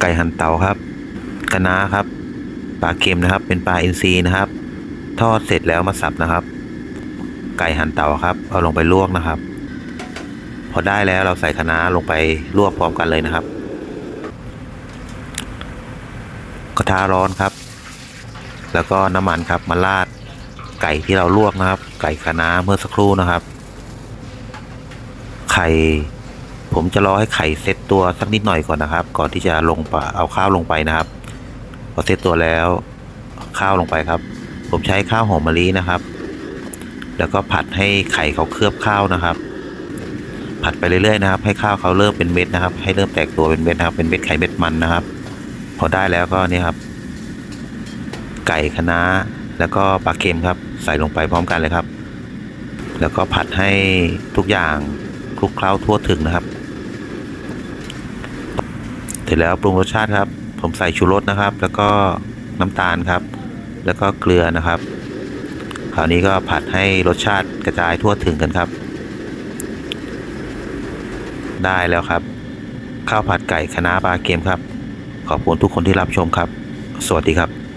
ไก่หั่นเตาครับกะนาครับปลาเค็มนะครับ เป็นปลาอินทรีนะครับ ทอดเสร็จแล้วมาสับนะครับ ไก่หั่นเตาครับ เอาลงไปลวกนะครับ พอได้แล้วเราใส่คะน้าลงไปลวกพร้อมกันเลยนะครับ กระทะร้อนครับ แล้วก็น้ำมันครับมาราดไก่ที่เราลวกนะครับ ไก่คะน้าเมื่อสักครู่นะครับ ไข่ ผมจะรอให้ไข่เซ็ตตัวสักนิดหน่อยก่อนนะครับ ก่อนที่จะลงปะเอาข้าวลงไปนะครับ พอเซ็ตตัวแล้วข้าวลงไปครับ ผมใช้ข้าวหอมมะลินะครับ แล้วก็ผัดให้ไข่เขาเคลือบข้าวนะครับ ผัดไปเรื่อยๆนะครับ ให้ข้าวเขาเริ่มเป็นเม็ดนะครับ ให้เริ่มแตกตัวเป็นเม็ดนะครับ เป็นเม็ดไข่เม็ดมันนะครับ พอได้แล้วก็นี่ครับ ไก่คะน้าแล้วก็ปลาเค็มครับ ใส่ลงไปพร้อมกันเลยครับ แล้วก็ผัดให้ทุกอย่างคลุกเคล้าทั่วถึงนะครับ ร็จแล้วปรุงรสชาติครับ ผมใส่ชูรสนะครับ แล้วก็น้ำตาลครับ แล้วก็เกลือนะครับ คราวนี้ก็ผัดให้รสชาติกระจายทั่วถึงกันครับ ได้แล้วครับ ข้าวผัดไก่คะน้าปลาเค็มครับ ขอบคุณทุกคนที่รับชมครับ สวัสดีครับ